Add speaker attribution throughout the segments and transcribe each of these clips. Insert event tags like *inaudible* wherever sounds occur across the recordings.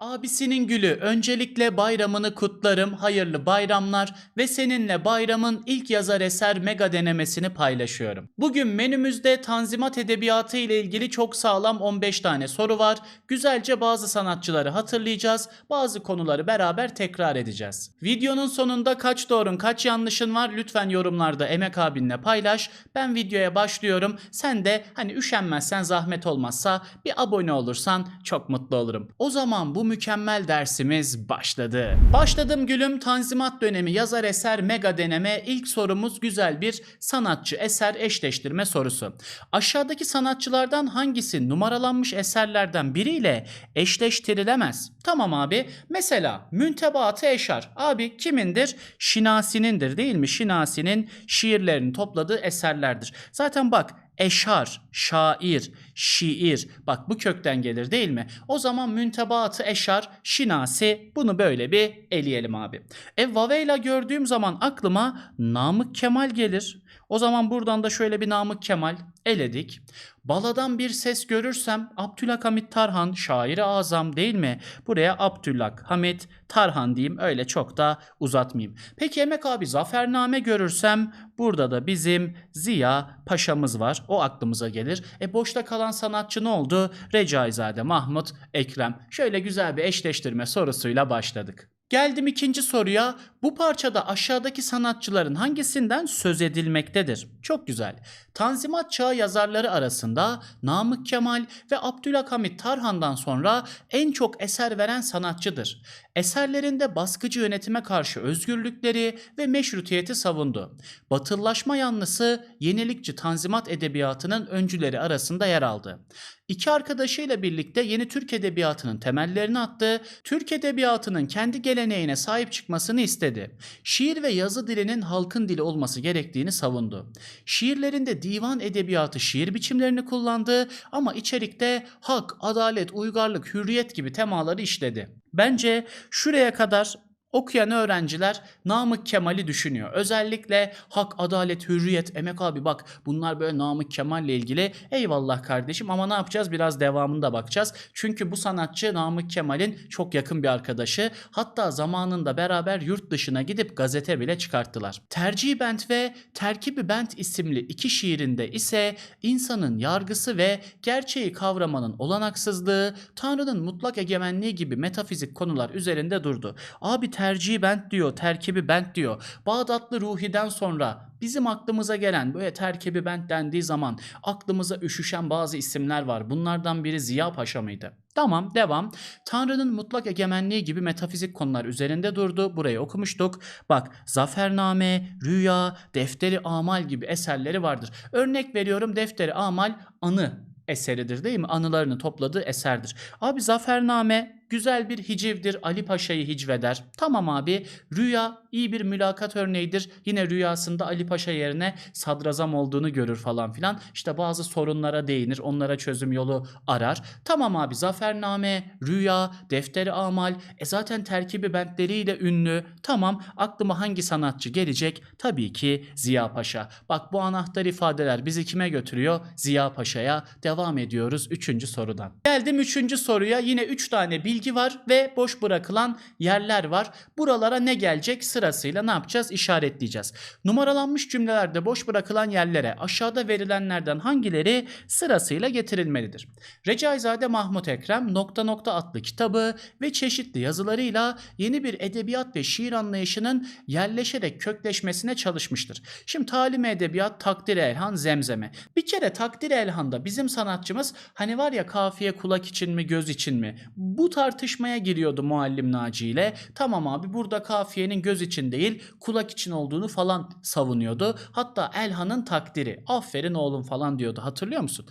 Speaker 1: Abisinin gülü öncelikle bayramını kutlarım hayırlı bayramlar ve seninle bayramın ilk yazar eser mega denemesini paylaşıyorum. Bugün menümüzde Tanzimat Edebiyatı ile ilgili çok sağlam 15 tane soru var. Güzelce bazı sanatçıları hatırlayacağız, bazı konuları beraber tekrar edeceğiz. Videonun sonunda kaç doğrun kaç yanlışın var lütfen yorumlarda Emek abinle paylaş. Ben videoya başlıyorum. Sen de hani üşenmezsen zahmet olmazsa bir abone olursan çok mutlu olurum. O zaman bu mükemmel dersimiz başladı. Başladım gülüm Tanzimat dönemi yazar eser mega deneme. İlk sorumuz güzel bir sanatçı eser eşleştirme sorusu. Aşağıdaki sanatçılardan hangisi numaralanmış eserlerden biriyle eşleştirilemez? Tamam abi. Mesela Müntebaatı Eşar. Abi kimindir? Şinasi'nindir değil mi? Şinasi'nin şiirlerini topladığı eserlerdir. Zaten bak eşar, şair, şiir. Bak bu kökten gelir değil mi? O zaman müntebaatı eşar, şinasi bunu böyle bir eleyelim abi. E Vaveyla gördüğüm zaman aklıma Namık Kemal gelir. O zaman buradan da şöyle bir Namık Kemal eledik. Baladan bir ses görürsem Abdülhamit Tarhan şairi azam değil mi? Buraya Abdülhamit Tarhan diyeyim öyle çok da uzatmayayım. Peki Emek abi zafername görürsem burada da bizim Ziya Paşa'mız var. O aklımıza gelir. E boşta kalan sanatçı ne oldu? Recaizade Mahmut Ekrem. Şöyle güzel bir eşleştirme sorusuyla başladık. Geldim ikinci soruya. Bu parçada aşağıdaki sanatçıların hangisinden söz edilmektedir? Çok güzel. Tanzimat çağı yazarları arasında Namık Kemal ve Abdülhamit Tarhan'dan sonra en çok eser veren sanatçıdır. Eserlerinde baskıcı yönetime karşı özgürlükleri ve meşrutiyeti savundu. Batıllaşma yanlısı yenilikçi Tanzimat edebiyatının öncüleri arasında yer aldı. İki arkadaşıyla birlikte yeni Türk edebiyatının temellerini attı. Türk edebiyatının kendi geleneğine sahip çıkmasını istedi. Şiir ve yazı dilinin halkın dili olması gerektiğini savundu. Şiirlerinde divan edebiyatı şiir biçimlerini kullandı ama içerikte hak, adalet, uygarlık, hürriyet gibi temaları işledi. Bence şuraya kadar okuyan öğrenciler Namık Kemal'i düşünüyor. Özellikle hak, adalet, hürriyet, emek abi bak bunlar böyle Namık Kemal'le ilgili. Eyvallah kardeşim ama ne yapacağız? Biraz devamında bakacağız. Çünkü bu sanatçı Namık Kemal'in çok yakın bir arkadaşı. Hatta zamanında beraber yurt dışına gidip gazete bile çıkarttılar. Tercih Bent ve Terkibi Bent isimli iki şiirinde ise insanın yargısı ve gerçeği kavramanın olanaksızlığı, Tanrı'nın mutlak egemenliği gibi metafizik konular üzerinde durdu. Abi tercihi bent diyor, terkibi bent diyor. Bağdatlı Ruhi'den sonra bizim aklımıza gelen böyle terkibi bent dendiği zaman aklımıza üşüşen bazı isimler var. Bunlardan biri Ziya Paşa mıydı? Tamam devam. Tanrı'nın mutlak egemenliği gibi metafizik konular üzerinde durdu. Burayı okumuştuk. Bak Zafername, Rüya, Defteri Amal gibi eserleri vardır. Örnek veriyorum Defteri Amal anı eseridir değil mi? Anılarını topladığı eserdir. Abi Zafername güzel bir hicivdir. Ali Paşa'yı hicveder. Tamam abi. Rüya iyi bir mülakat örneğidir. Yine rüyasında Ali Paşa yerine sadrazam olduğunu görür falan filan. İşte bazı sorunlara değinir. Onlara çözüm yolu arar. Tamam abi. Zafername, rüya, defteri amal. E zaten terkibi bentleriyle ünlü. Tamam. Aklıma hangi sanatçı gelecek? Tabii ki Ziya Paşa. Bak bu anahtar ifadeler bizi kime götürüyor? Ziya Paşa'ya. Devam ediyoruz 3. sorudan. Geldim 3. soruya. Yine 3 tane bilgi var ve boş bırakılan yerler var. Buralara ne gelecek sırasıyla ne yapacağız? İşaretleyeceğiz. Numaralanmış cümlelerde boş bırakılan yerlere aşağıda verilenlerden hangileri sırasıyla getirilmelidir? Recaizade Mahmut Ekrem Nokta Nokta adlı kitabı ve çeşitli yazılarıyla yeni bir edebiyat ve şiir anlayışının yerleşerek kökleşmesine çalışmıştır. Şimdi talim edebiyat takdir elhan zemzeme. Bir kere takdir elhanda bizim sanatçımız hani var ya kafiye kulak için mi göz için mi? Bu tartışmaya giriyordu muallim Naci ile. Tamam abi burada kafiyenin göz için değil kulak için olduğunu falan savunuyordu. Hatta Elhan'ın takdiri aferin oğlum falan diyordu hatırlıyor musun?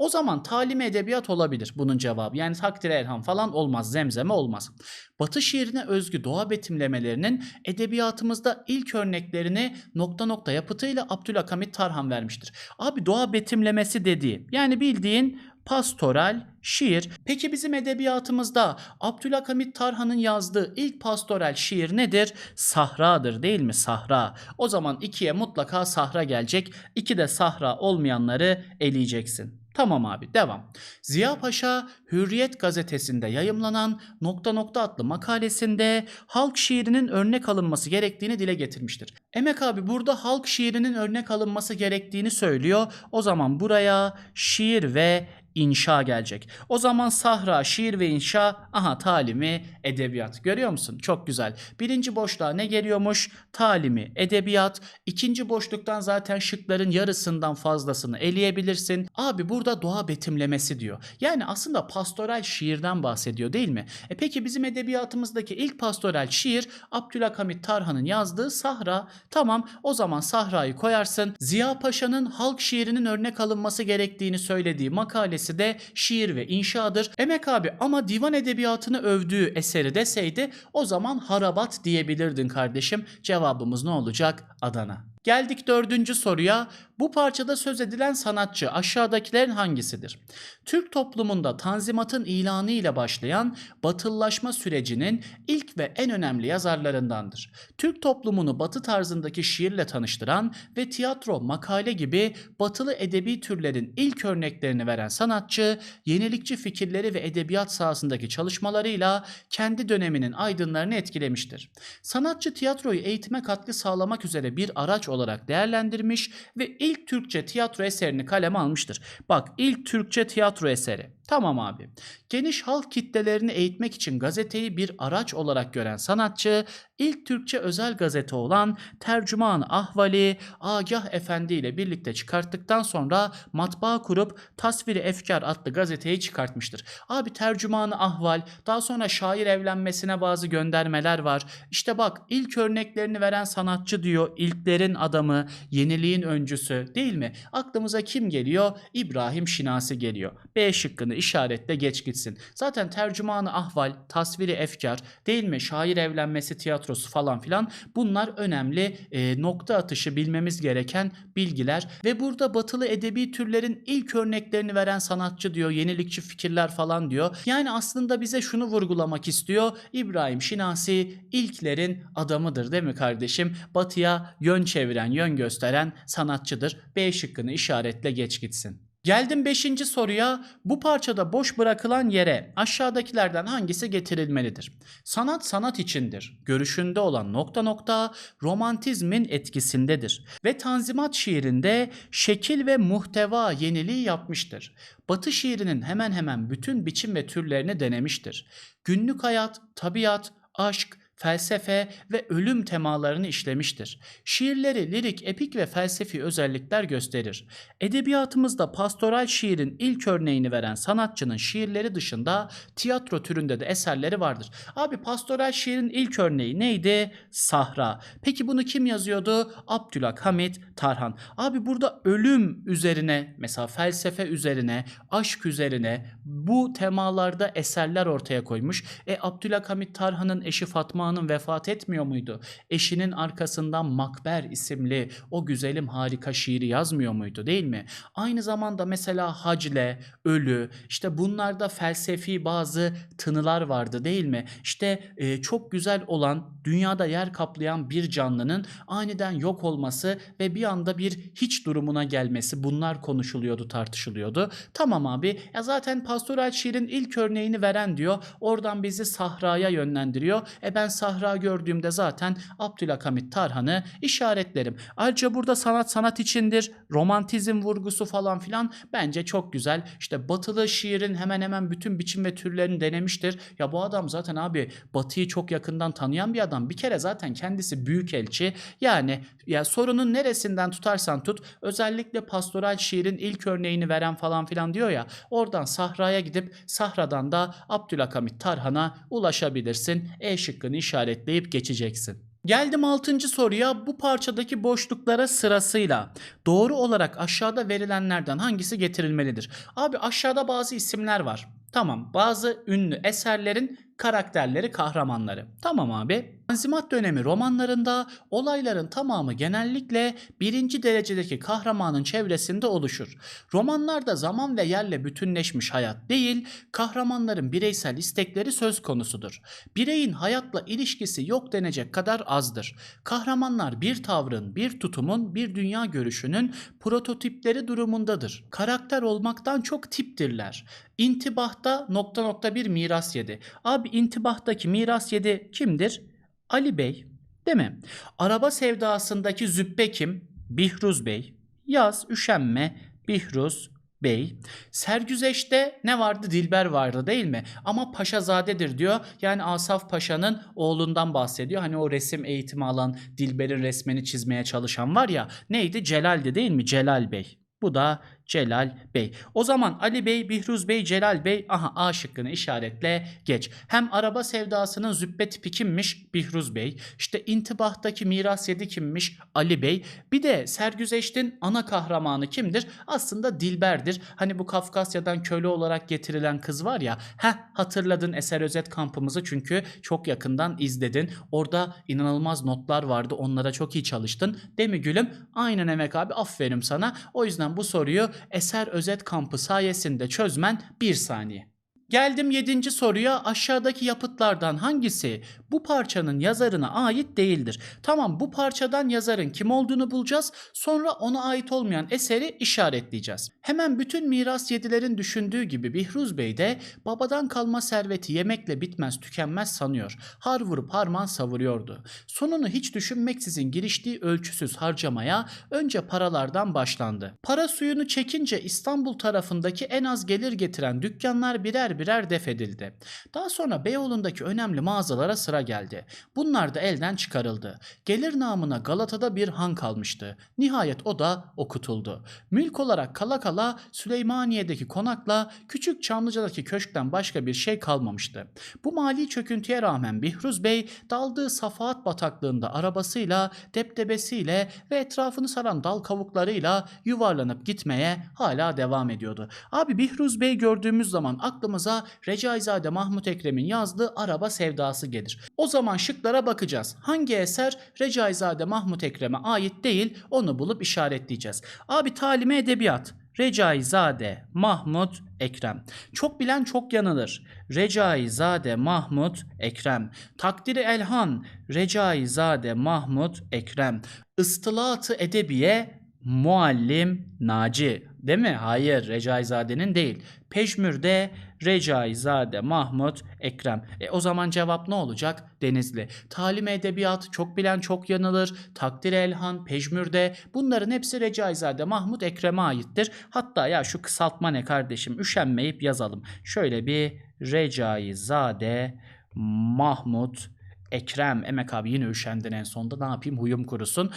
Speaker 1: O zaman talim edebiyat olabilir bunun cevabı. Yani takdir elham falan olmaz, zemzeme olmaz. Batı şiirine özgü doğa betimlemelerinin edebiyatımızda ilk örneklerini nokta nokta yapıtıyla Abdülhamit Tarhan vermiştir. Abi doğa betimlemesi dediği yani bildiğin pastoral şiir. Peki bizim edebiyatımızda Abdülhamit Tarhan'ın yazdığı ilk pastoral şiir nedir? Sahra'dır değil mi? Sahra. O zaman ikiye mutlaka sahra gelecek. İki de sahra olmayanları eleyeceksin. Tamam abi devam. Ziya Paşa Hürriyet gazetesinde yayımlanan nokta nokta adlı makalesinde halk şiirinin örnek alınması gerektiğini dile getirmiştir. Emek abi burada halk şiirinin örnek alınması gerektiğini söylüyor. O zaman buraya şiir ve inşa gelecek. O zaman sahra, şiir ve inşa, aha talimi, edebiyat. Görüyor musun? Çok güzel. Birinci boşluğa ne geliyormuş? Talimi, edebiyat. İkinci boşluktan zaten şıkların yarısından fazlasını eleyebilirsin. Abi burada doğa betimlemesi diyor. Yani aslında pastoral şiirden bahsediyor değil mi? E peki bizim edebiyatımızdaki ilk pastoral şiir Abdülhamit Tarhan'ın yazdığı Sahra. Tamam o zaman Sahra'yı koyarsın. Ziya Paşa'nın halk şiirinin örnek alınması gerektiğini söylediği makalesi de şiir ve inşadır. Emek abi ama divan edebiyatını övdüğü eseri deseydi o zaman harabat diyebilirdin kardeşim. Cevabımız ne olacak? Adana. Geldik dördüncü soruya. Bu parçada söz edilen sanatçı aşağıdakilerin hangisidir? Türk toplumunda Tanzimat'ın ilanı ile başlayan batıllaşma sürecinin ilk ve en önemli yazarlarındandır. Türk toplumunu batı tarzındaki şiirle tanıştıran ve tiyatro, makale gibi batılı edebi türlerin ilk örneklerini veren sanatçı, yenilikçi fikirleri ve edebiyat sahasındaki çalışmalarıyla kendi döneminin aydınlarını etkilemiştir. Sanatçı tiyatroyu eğitime katkı sağlamak üzere bir araç olarak değerlendirmiş ve ilk Türkçe tiyatro eserini kaleme almıştır. Bak ilk Türkçe tiyatro eseri. Tamam abi. Geniş halk kitlelerini eğitmek için gazeteyi bir araç olarak gören sanatçı, ilk Türkçe özel gazete olan Tercüman Ahvali Agah Efendi ile birlikte çıkarttıktan sonra matbaa kurup Tasviri Efkar adlı gazeteyi çıkartmıştır. Abi Tercüman Ahval, daha sonra şair evlenmesine bazı göndermeler var. İşte bak ilk örneklerini veren sanatçı diyor, ilklerin adamı, yeniliğin öncüsü değil mi? Aklımıza kim geliyor? İbrahim Şinasi geliyor. B şıkkını işaretle geç gitsin. Zaten tercümanı ahval, tasviri efkar değil mi? Şair evlenmesi tiyatrosu falan filan bunlar önemli e, nokta atışı bilmemiz gereken bilgiler ve burada batılı edebi türlerin ilk örneklerini veren sanatçı diyor. Yenilikçi fikirler falan diyor. Yani aslında bize şunu vurgulamak istiyor. İbrahim Şinasi ilklerin adamıdır değil mi kardeşim? Batıya yön çeviren, yön gösteren sanatçıdır. B şıkkını işaretle geç gitsin. Geldim 5. soruya. Bu parçada boş bırakılan yere aşağıdakilerden hangisi getirilmelidir? Sanat sanat içindir. Görüşünde olan nokta nokta romantizmin etkisindedir. Ve Tanzimat şiirinde şekil ve muhteva yeniliği yapmıştır. Batı şiirinin hemen hemen bütün biçim ve türlerini denemiştir. Günlük hayat, tabiat, aşk, felsefe ve ölüm temalarını işlemiştir. Şiirleri lirik, epik ve felsefi özellikler gösterir. Edebiyatımızda pastoral şiirin ilk örneğini veren sanatçının şiirleri dışında tiyatro türünde de eserleri vardır. Abi pastoral şiirin ilk örneği neydi? Sahra. Peki bunu kim yazıyordu? Abdülhamit Tarhan. Abi burada ölüm üzerine mesela felsefe üzerine, aşk üzerine bu temalarda eserler ortaya koymuş. E Abdülhamit Tarhan'ın eşi Fatma Hanım vefat etmiyor muydu? Eşinin arkasından Makber isimli o güzelim harika şiiri yazmıyor muydu değil mi? Aynı zamanda mesela Hacle, Ölü işte bunlarda felsefi bazı tınılar vardı değil mi? İşte e, çok güzel olan dünyada yer kaplayan bir canlının aniden yok olması ve bir anda bir hiç durumuna gelmesi bunlar konuşuluyordu tartışılıyordu. Tamam abi ya zaten pastoral şiirin ilk örneğini veren diyor oradan bizi sahraya yönlendiriyor. E ben sahra gördüğümde zaten Abdülhamit Tarhan'ı işaretlerim. Ayrıca burada sanat sanat içindir. Romantizm vurgusu falan filan bence çok güzel. İşte batılı şiirin hemen hemen bütün biçim ve türlerini denemiştir. Ya bu adam zaten abi batıyı çok yakından tanıyan bir adam. Bir kere zaten kendisi büyük elçi. Yani ya sorunun neresinden tutarsan tut özellikle pastoral şiirin ilk örneğini veren falan filan diyor ya oradan sahraya gidip sahradan da Abdülhamit Tarhan'a ulaşabilirsin. E şıkkını işaretleyip geçeceksin. Geldim 6. soruya. Bu parçadaki boşluklara sırasıyla doğru olarak aşağıda verilenlerden hangisi getirilmelidir? Abi aşağıda bazı isimler var. Tamam bazı ünlü eserlerin karakterleri, kahramanları. Tamam abi. Tanzimat dönemi romanlarında olayların tamamı genellikle birinci derecedeki kahramanın çevresinde oluşur. Romanlarda zaman ve yerle bütünleşmiş hayat değil, kahramanların bireysel istekleri söz konusudur. Bireyin hayatla ilişkisi yok denecek kadar azdır. Kahramanlar bir tavrın, bir tutumun, bir dünya görüşünün prototipleri durumundadır. Karakter olmaktan çok tiptirler. İntibahta nokta nokta bir miras yedi. Abi intibahtaki miras yedi kimdir? Ali Bey değil mi? Araba sevdasındaki züppe kim? Bihruz Bey. Yaz, üşenme, Bihruz Bey. Sergüzeş'te ne vardı? Dilber vardı değil mi? Ama Paşazadedir diyor. Yani Asaf Paşa'nın oğlundan bahsediyor. Hani o resim eğitimi alan Dilber'in resmini çizmeye çalışan var ya. Neydi? Celal'di değil mi? Celal Bey. Bu da Celal Bey. O zaman Ali Bey, Bihruz Bey, Celal Bey aha A şıkkını işaretle geç. Hem araba sevdasının züppe tipi kimmiş? Bihruz Bey. İşte intibahtaki miras yedi kimmiş? Ali Bey. Bir de Sergüzeşt'in ana kahramanı kimdir? Aslında Dilber'dir. Hani bu Kafkasya'dan köle olarak getirilen kız var ya. Heh hatırladın Eser Özet kampımızı çünkü çok yakından izledin. Orada inanılmaz notlar vardı. Onlara çok iyi çalıştın. Değil mi gülüm? Aynen Emek abi aferin sana. O yüzden bu soruyu Eser Özet kampı sayesinde çözmen bir saniye. Geldim 7. soruya aşağıdaki yapıtlardan hangisi bu parçanın yazarına ait değildir? Tamam bu parçadan yazarın kim olduğunu bulacağız sonra ona ait olmayan eseri işaretleyeceğiz. Hemen bütün miras yedilerin düşündüğü gibi Bihruz Bey de babadan kalma serveti yemekle bitmez tükenmez sanıyor. Har vurup harman savuruyordu. Sonunu hiç düşünmeksizin giriştiği ölçüsüz harcamaya önce paralardan başlandı. Para suyunu çekince İstanbul tarafındaki en az gelir getiren dükkanlar birer birer def edildi. Daha sonra Beyoğlu'ndaki önemli mağazalara sıra geldi. Bunlar da elden çıkarıldı. Gelir namına Galata'da bir han kalmıştı. Nihayet o da okutuldu. Mülk olarak kala kala Süleymaniye'deki konakla Küçük Çamlıca'daki köşkten başka bir şey kalmamıştı. Bu mali çöküntüye rağmen Bihruz Bey daldığı safahat bataklığında arabasıyla, deptebesiyle ve etrafını saran dal kavuklarıyla yuvarlanıp gitmeye hala devam ediyordu. Abi Bihruz Bey gördüğümüz zaman aklımıza Recaizade Mahmut Ekrem'in yazdığı Araba Sevdası gelir. O zaman şıklara bakacağız. Hangi eser Recaizade Mahmut Ekrem'e ait değil onu bulup işaretleyeceğiz. Abi talime edebiyat. Recaizade Mahmut Ekrem. Çok bilen çok yanılır. Recaizade Mahmut Ekrem. Takdiri Elhan. Recaizade Mahmut Ekrem. Istılatı Edebiye Muallim Naci. Değil mi? Hayır Recaizade'nin değil. Peşmür'de Recaizade Mahmut Ekrem. E o zaman cevap ne olacak? Denizli. Talim edebiyat, çok bilen çok yanılır, takdir elhan, pejmürde bunların hepsi Recaizade Mahmut Ekrem'e aittir. Hatta ya şu kısaltma ne kardeşim üşenmeyip yazalım. Şöyle bir Recaizade Mahmut Ekrem Emek abi yine üşendin en sonunda ne yapayım huyum kurusun.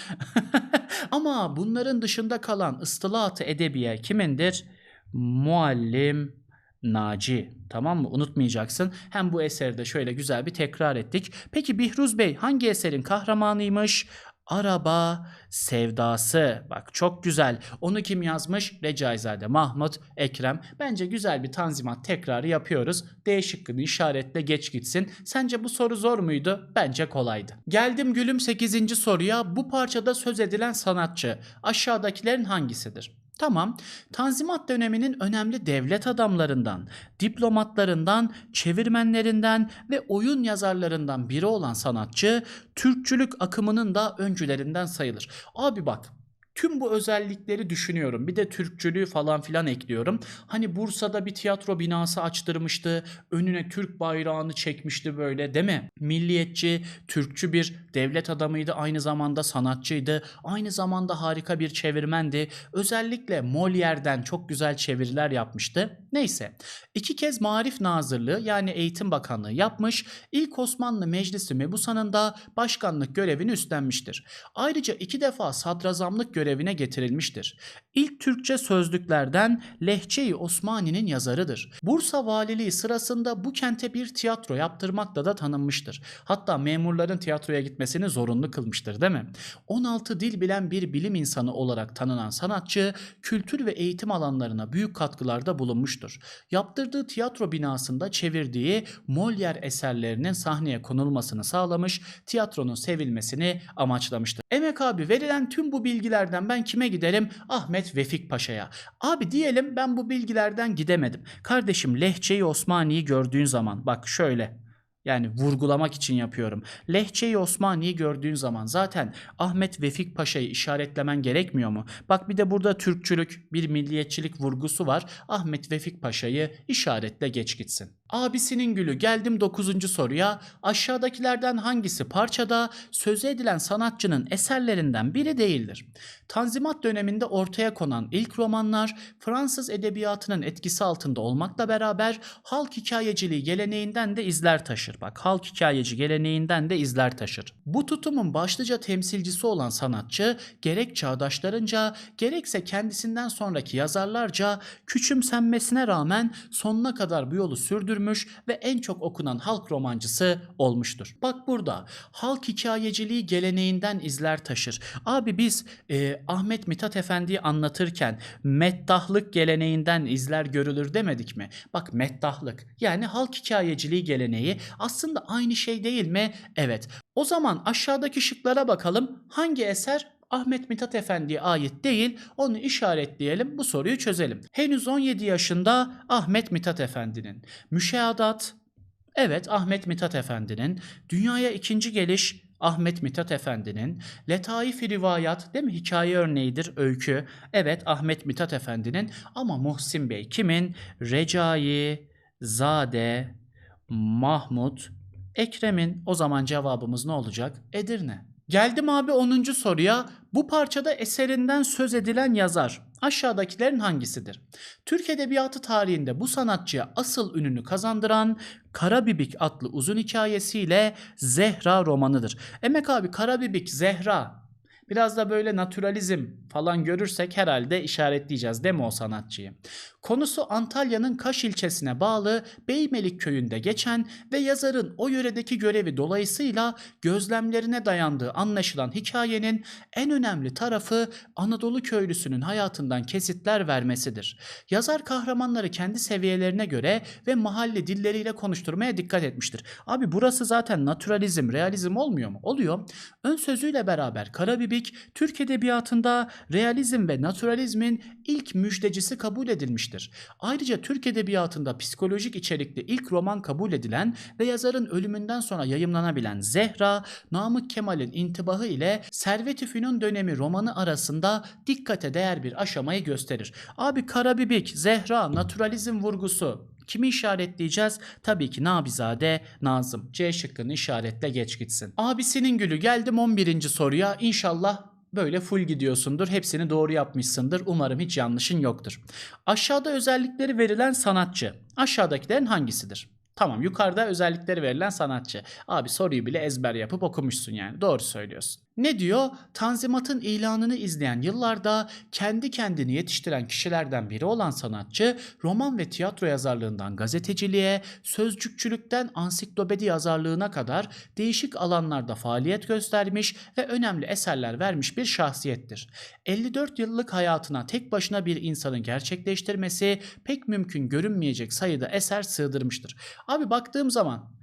Speaker 1: *laughs* Ama bunların dışında kalan ıstılatı edebiye kimindir? Muallim Naci. Tamam mı? Unutmayacaksın. Hem bu eseri de şöyle güzel bir tekrar ettik. Peki Bihruz Bey hangi eserin kahramanıymış? Araba sevdası. Bak çok güzel. Onu kim yazmış? Recaizade Mahmut Ekrem. Bence güzel bir tanzimat tekrarı yapıyoruz. D şıkkını işaretle geç gitsin. Sence bu soru zor muydu? Bence kolaydı. Geldim gülüm 8. soruya. Bu parçada söz edilen sanatçı aşağıdakilerin hangisidir? Tamam. Tanzimat döneminin önemli devlet adamlarından, diplomatlarından, çevirmenlerinden ve oyun yazarlarından biri olan sanatçı Türkçülük akımının da öncülerinden sayılır. Abi bak Tüm bu özellikleri düşünüyorum. Bir de Türkçülüğü falan filan ekliyorum. Hani Bursa'da bir tiyatro binası açtırmıştı. Önüne Türk bayrağını çekmişti böyle değil mi? Milliyetçi, Türkçü bir devlet adamıydı. Aynı zamanda sanatçıydı. Aynı zamanda harika bir çevirmendi. Özellikle Molière'den çok güzel çeviriler yapmıştı. Neyse. iki kez Marif Nazırlığı yani Eğitim Bakanlığı yapmış. İlk Osmanlı Meclisi Mebusan'ın da başkanlık görevini üstlenmiştir. Ayrıca iki defa sadrazamlık görevini görevine getirilmiştir. İlk Türkçe sözlüklerden Lehçe-i Osmani'nin yazarıdır. Bursa valiliği sırasında bu kente bir tiyatro yaptırmakla da tanınmıştır. Hatta memurların tiyatroya gitmesini zorunlu kılmıştır değil mi? 16 dil bilen bir bilim insanı olarak tanınan sanatçı kültür ve eğitim alanlarına büyük katkılarda bulunmuştur. Yaptırdığı tiyatro binasında çevirdiği Molière eserlerinin sahneye konulmasını sağlamış, tiyatronun sevilmesini amaçlamıştır. Emek abi verilen tüm bu bilgilerden ben kime giderim? Ahmet Vefik Paşa'ya. Abi diyelim ben bu bilgilerden gidemedim. Kardeşim Lehçe-i Osmani'yi gördüğün zaman bak şöyle yani vurgulamak için yapıyorum. Lehçe-i Osmani'yi gördüğün zaman zaten Ahmet Vefik Paşa'yı işaretlemen gerekmiyor mu? Bak bir de burada Türkçülük, bir milliyetçilik vurgusu var. Ahmet Vefik Paşa'yı işaretle geç gitsin. Abisinin gülü geldim 9. soruya. Aşağıdakilerden hangisi parçada söz edilen sanatçının eserlerinden biri değildir? Tanzimat döneminde ortaya konan ilk romanlar Fransız edebiyatının etkisi altında olmakla beraber halk hikayeciliği geleneğinden de izler taşır. Bak halk hikayeci geleneğinden de izler taşır. Bu tutumun başlıca temsilcisi olan sanatçı gerek çağdaşlarınca gerekse kendisinden sonraki yazarlarca küçümsenmesine rağmen sonuna kadar bu yolu sürdürmüş ve en çok okunan halk romancısı olmuştur. Bak burada halk hikayeciliği geleneğinden izler taşır. Abi biz e, Ahmet Mithat Efendi'yi anlatırken meddahlık geleneğinden izler görülür demedik mi? Bak meddahlık yani halk hikayeciliği geleneği aslında aynı şey değil mi? Evet. O zaman aşağıdaki şıklara bakalım. Hangi eser Ahmet Mithat Efendi'ye ait değil onu işaretleyelim bu soruyu çözelim. Henüz 17 yaşında Ahmet Mithat Efendi'nin Müşehadat Evet Ahmet Mithat Efendi'nin Dünyaya ikinci geliş Ahmet Mithat Efendi'nin Letaif-i Rivayat değil mi hikaye örneğidir öykü. Evet Ahmet Mithat Efendi'nin ama Muhsin Bey kimin? Recai, Zade, Mahmut, Ekrem'in o zaman cevabımız ne olacak? Edirne. Geldim abi 10. soruya. Bu parçada eserinden söz edilen yazar aşağıdakilerin hangisidir? Türk Edebiyatı tarihinde bu sanatçıya asıl ününü kazandıran Karabibik adlı uzun hikayesiyle Zehra romanıdır. Emek abi Karabibik, Zehra Biraz da böyle naturalizm falan görürsek herhalde işaretleyeceğiz değil mi o sanatçıyı? Konusu Antalya'nın Kaş ilçesine bağlı Beymelik köyünde geçen ve yazarın o yöredeki görevi dolayısıyla gözlemlerine dayandığı anlaşılan hikayenin en önemli tarafı Anadolu köylüsünün hayatından kesitler vermesidir. Yazar kahramanları kendi seviyelerine göre ve mahalle dilleriyle konuşturmaya dikkat etmiştir. Abi burası zaten naturalizm, realizm olmuyor mu? Oluyor. Ön sözüyle beraber Karabibik Türk edebiyatında realizm ve naturalizmin ilk müjdecisi kabul edilmiştir. Ayrıca Türk edebiyatında psikolojik içerikli ilk roman kabul edilen ve yazarın ölümünden sonra yayımlanabilen Zehra, Namık Kemal'in intibahı ile Servet-i dönemi romanı arasında dikkate değer bir aşamayı gösterir. Abi Karabibik, Zehra, naturalizm vurgusu Kimi işaretleyeceğiz? Tabii ki Nabizade Nazım. C şıkkını işaretle geç gitsin. Abisinin gülü geldim 11. soruya. İnşallah böyle full gidiyorsundur. Hepsini doğru yapmışsındır. Umarım hiç yanlışın yoktur. Aşağıda özellikleri verilen sanatçı. Aşağıdakilerin hangisidir? Tamam yukarıda özellikleri verilen sanatçı. Abi soruyu bile ezber yapıp okumuşsun yani. Doğru söylüyorsun. Ne diyor? Tanzimat'ın ilanını izleyen yıllarda kendi kendini yetiştiren kişilerden biri olan sanatçı, roman ve tiyatro yazarlığından gazeteciliğe, sözcükçülükten ansiklopedi yazarlığına kadar değişik alanlarda faaliyet göstermiş ve önemli eserler vermiş bir şahsiyettir. 54 yıllık hayatına tek başına bir insanın gerçekleştirmesi pek mümkün görünmeyecek sayıda eser sığdırmıştır. Abi baktığım zaman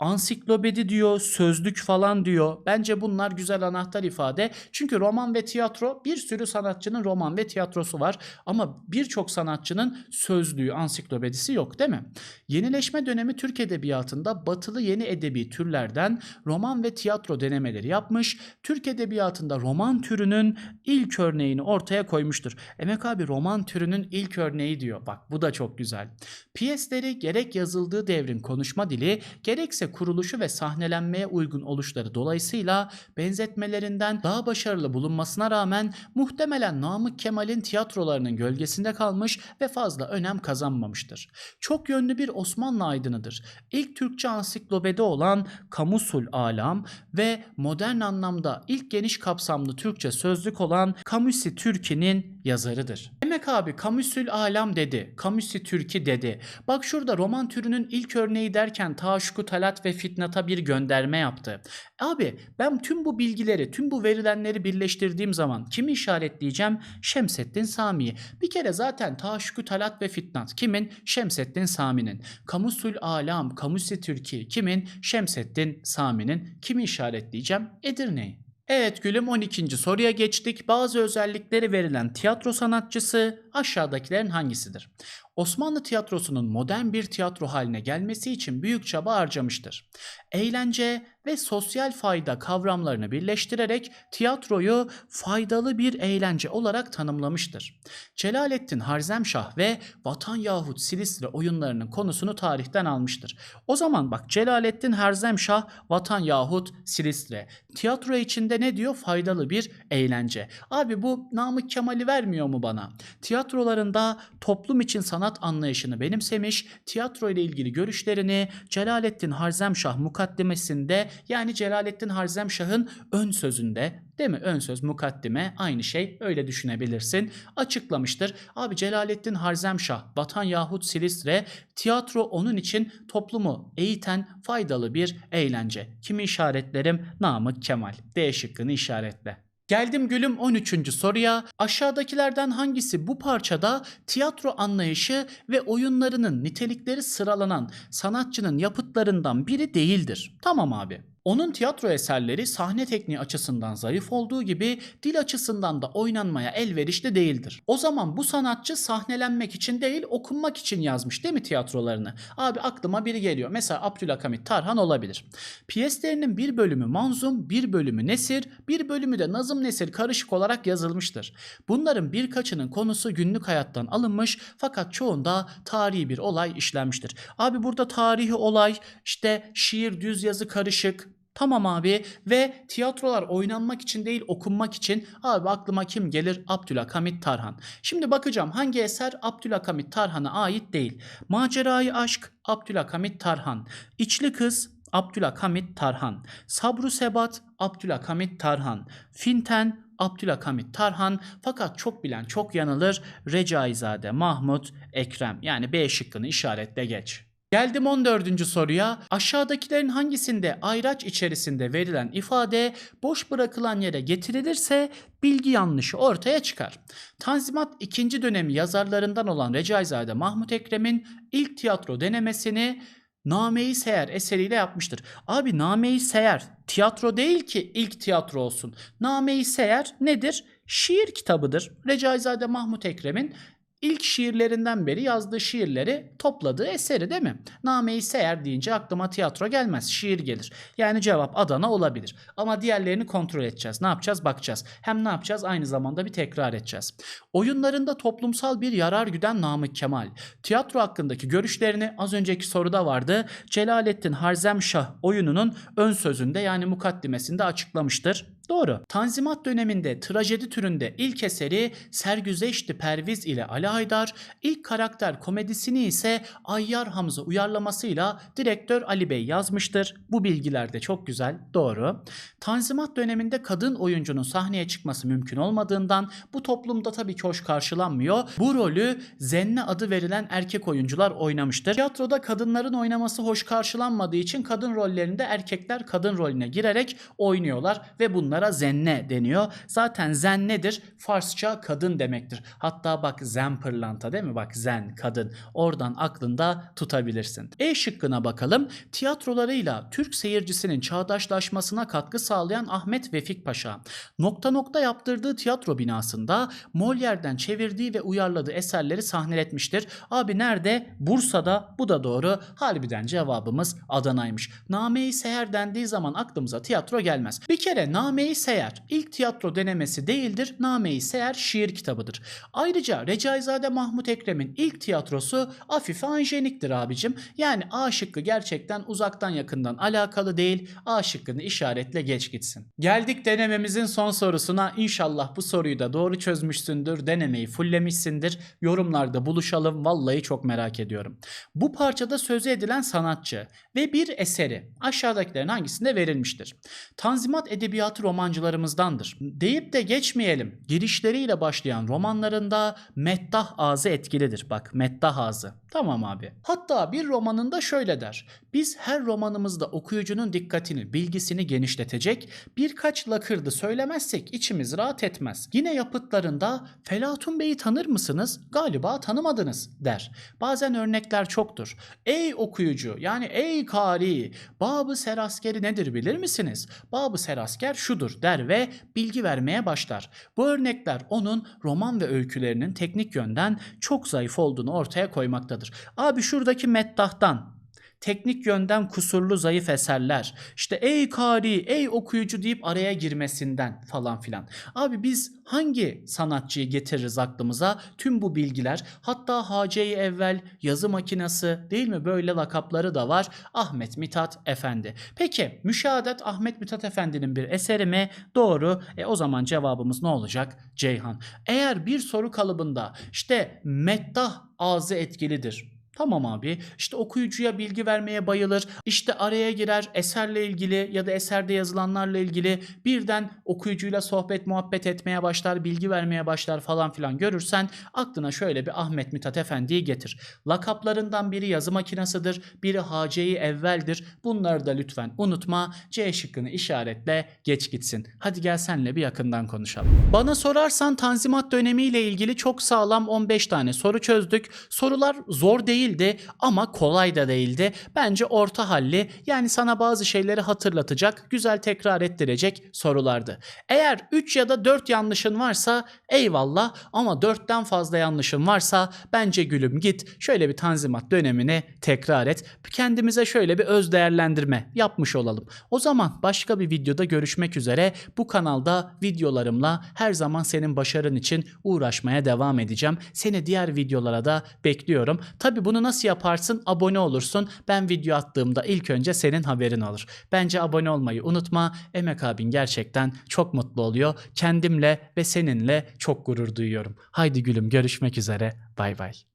Speaker 1: ansiklopedi diyor, sözlük falan diyor. Bence bunlar güzel anahtar ifade. Çünkü roman ve tiyatro bir sürü sanatçının roman ve tiyatrosu var ama birçok sanatçının sözlüğü, ansiklopedisi yok değil mi? Yenileşme dönemi Türk edebiyatında batılı yeni edebi türlerden roman ve tiyatro denemeleri yapmış. Türk edebiyatında roman türünün ilk örneğini ortaya koymuştur. Emek abi roman türünün ilk örneği diyor. Bak bu da çok güzel. Piyesleri gerek yazıldığı devrin konuşma dili gerekse kuruluşu ve sahnelenmeye uygun oluşları dolayısıyla benzetmelerinden daha başarılı bulunmasına rağmen muhtemelen Namık Kemal'in tiyatrolarının gölgesinde kalmış ve fazla önem kazanmamıştır. Çok yönlü bir Osmanlı aydınıdır. İlk Türkçe ansiklopedi olan Kamusul Alam ve modern anlamda ilk geniş kapsamlı Türkçe sözlük olan Kamusi Türki'nin yazarıdır. Demek abi Kamusül Alam dedi, Kamusi Türki dedi. Bak şurada roman türünün ilk örneği derken Taşku Talat ve Fitnat'a bir gönderme yaptı. Abi ben tüm bu bilgileri, tüm bu verilenleri birleştirdiğim zaman kimi işaretleyeceğim? Şemseddin Sami'yi. Bir kere zaten Taşku Talat ve Fitnat kimin? Şemseddin Sami'nin. Kamusul Alam, Kamusi Türki kimin? Şemseddin Sami'nin. Kimi işaretleyeceğim? Edirne'yi. Evet gülüm 12. soruya geçtik. Bazı özellikleri verilen tiyatro sanatçısı aşağıdakilerin hangisidir? Osmanlı tiyatrosunun modern bir tiyatro haline gelmesi için büyük çaba harcamıştır. Eğlence ve sosyal fayda kavramlarını birleştirerek tiyatroyu faydalı bir eğlence olarak tanımlamıştır. Celalettin Harzemşah ve Vatan yahut Silistre oyunlarının konusunu tarihten almıştır. O zaman bak Celalettin Harzemşah Vatan yahut Silistre. Tiyatro içinde ne diyor? Faydalı bir eğlence. Abi bu Namık Kemal'i vermiyor mu bana? Tiyatrolarında toplum için sanat anlayışını benimsemiş, tiyatro ile ilgili görüşlerini Celalettin Harzemşah mukaddimesinde yani Celalettin Harzemşah'ın ön sözünde değil mi? Ön söz mukaddime aynı şey öyle düşünebilirsin. Açıklamıştır. Abi Celalettin Harzemşah, Vatan yahut Silistre tiyatro onun için toplumu eğiten faydalı bir eğlence. Kimi işaretlerim? Namık Kemal. D şıkkını işaretle. Geldim gülüm 13. soruya. Aşağıdakilerden hangisi bu parçada tiyatro anlayışı ve oyunlarının nitelikleri sıralanan sanatçının yapıtlarından biri değildir? Tamam abi. Onun tiyatro eserleri sahne tekniği açısından zayıf olduğu gibi dil açısından da oynanmaya elverişli değildir. O zaman bu sanatçı sahnelenmek için değil okunmak için yazmış değil mi tiyatrolarını? Abi aklıma biri geliyor. Mesela Abdülhamit Tarhan olabilir. Piyeslerinin bir bölümü manzum, bir bölümü nesir, bir bölümü de nazım nesir karışık olarak yazılmıştır. Bunların birkaçının konusu günlük hayattan alınmış fakat çoğunda tarihi bir olay işlenmiştir. Abi burada tarihi olay işte şiir düz yazı karışık Tamam abi ve tiyatrolar oynanmak için değil okunmak için abi aklıma kim gelir? Abdülhamit Tarhan. Şimdi bakacağım hangi eser Abdülhamit Tarhan'a ait değil. Macerayı Aşk Abdülhamit Tarhan. İçli Kız Abdülhamit Tarhan. Sabru Sebat Abdülhamit Tarhan. Finten Abdülhamit Tarhan fakat çok bilen çok yanılır Recaizade Mahmut Ekrem yani B şıkkını işaretle geç. Geldim 14. soruya. Aşağıdakilerin hangisinde ayraç içerisinde verilen ifade boş bırakılan yere getirilirse bilgi yanlışı ortaya çıkar. Tanzimat 2. dönemi yazarlarından olan Recaizade Mahmut Ekrem'in ilk tiyatro denemesini Name-i Seher eseriyle yapmıştır. Abi Name-i Seher tiyatro değil ki ilk tiyatro olsun. Name-i Seher nedir? Şiir kitabıdır. Recaizade Mahmut Ekrem'in ilk şiirlerinden beri yazdığı şiirleri topladığı eseri değil mi? Name-i Seher deyince aklıma tiyatro gelmez, şiir gelir. Yani cevap Adana olabilir. Ama diğerlerini kontrol edeceğiz. Ne yapacağız? Bakacağız. Hem ne yapacağız? Aynı zamanda bir tekrar edeceğiz. Oyunlarında toplumsal bir yarar güden Namık Kemal. Tiyatro hakkındaki görüşlerini az önceki soruda vardı. Celalettin Harzemşah oyununun ön sözünde yani mukaddimesinde açıklamıştır. Doğru. Tanzimat döneminde trajedi türünde ilk eseri Sergüzeşti Perviz ile Ali Haydar, ilk karakter komedisini ise Ayyar Hamza uyarlamasıyla direktör Ali Bey yazmıştır. Bu bilgiler de çok güzel. Doğru. Tanzimat döneminde kadın oyuncunun sahneye çıkması mümkün olmadığından bu toplumda tabii ki hoş karşılanmıyor. Bu rolü Zenne adı verilen erkek oyuncular oynamıştır. Tiyatroda kadınların oynaması hoş karşılanmadığı için kadın rollerinde erkekler kadın rolüne girerek oynuyorlar ve bunlar bunlara zenne deniyor. Zaten zen nedir? Farsça kadın demektir. Hatta bak zen pırlanta değil mi? Bak zen kadın. Oradan aklında tutabilirsin. E şıkkına bakalım. Tiyatrolarıyla Türk seyircisinin çağdaşlaşmasına katkı sağlayan Ahmet Vefik Paşa. Nokta nokta yaptırdığı tiyatro binasında Molière'den çevirdiği ve uyarladığı eserleri sahneletmiştir. Abi nerede? Bursa'da. Bu da doğru. Harbiden cevabımız Adana'ymış. Name-i Seher dendiği zaman aklımıza tiyatro gelmez. Bir kere Name-i Name-i Seher ilk tiyatro denemesi değildir. Name-i Seher şiir kitabıdır. Ayrıca Recaizade Mahmut Ekrem'in ilk tiyatrosu Afife Anjenik'tir abicim. Yani A şıkkı gerçekten uzaktan yakından alakalı değil. A şıkkını işaretle geç gitsin. Geldik denememizin son sorusuna. İnşallah bu soruyu da doğru çözmüşsündür. Denemeyi fulllemişsindir. Yorumlarda buluşalım. Vallahi çok merak ediyorum. Bu parçada sözü edilen sanatçı ve bir eseri aşağıdakilerin hangisinde verilmiştir? Tanzimat edebiyatı romancılarımızdandır. Deyip de geçmeyelim. Girişleriyle başlayan romanlarında meddah ağzı etkilidir. Bak meddah ağzı. Tamam abi. Hatta bir romanında şöyle der. Biz her romanımızda okuyucunun dikkatini, bilgisini genişletecek birkaç lakırdı söylemezsek içimiz rahat etmez. Yine yapıtlarında Felatun Bey'i tanır mısınız? Galiba tanımadınız der. Bazen örnekler çoktur. Ey okuyucu yani ey kari Babı Seraskeri nedir bilir misiniz? Babı Serasker şudur der ve bilgi vermeye başlar. Bu örnekler onun roman ve öykülerinin teknik yönden çok zayıf olduğunu ortaya koymaktadır. Abi şuradaki meddahtan teknik yönden kusurlu zayıf eserler işte ey kari ey okuyucu deyip araya girmesinden falan filan. Abi biz hangi sanatçıyı getiririz aklımıza tüm bu bilgiler hatta Hace-i Evvel yazı makinesi değil mi böyle lakapları da var Ahmet Mithat Efendi. Peki müşahadet Ahmet Mithat Efendi'nin bir eseri mi? Doğru. E o zaman cevabımız ne olacak? Ceyhan. Eğer bir soru kalıbında işte meddah ağzı etkilidir. Tamam abi. İşte okuyucuya bilgi vermeye bayılır. İşte araya girer eserle ilgili ya da eserde yazılanlarla ilgili birden okuyucuyla sohbet muhabbet etmeye başlar, bilgi vermeye başlar falan filan görürsen aklına şöyle bir Ahmet Mithat Efendi'yi getir. Lakaplarından biri yazı makinasıdır, biri Hace-i Evvel'dir. Bunları da lütfen unutma. C şıkkını işaretle geç gitsin. Hadi gel senle bir yakından konuşalım. Bana sorarsan Tanzimat dönemiyle ilgili çok sağlam 15 tane soru çözdük. Sorular zor değildi ama kolay da değildi. Bence orta halli yani sana bazı şeyleri hatırlatacak, güzel tekrar ettirecek sorulardı. Eğer 3 ya da 4 yanlışın varsa eyvallah ama 4'ten fazla yanlışın varsa bence gülüm git şöyle bir Tanzimat dönemini tekrar et. Kendimize şöyle bir öz değerlendirme yapmış olalım. O zaman başka bir videoda görüşmek üzere. Bu kanalda videolarımla her zaman senin başarın için uğraşmaya devam edeceğim. Seni diğer videolara da bekliyorum. Tabi bunu nasıl yaparsın? Abone olursun. Ben video attığımda ilk önce senin haberin olur. Bence abone olmayı unutma. Emek abin gerçekten çok mutlu oluyor. Kendimle ve seninle çok gurur duyuyorum. Haydi gülüm görüşmek üzere. Bay bay.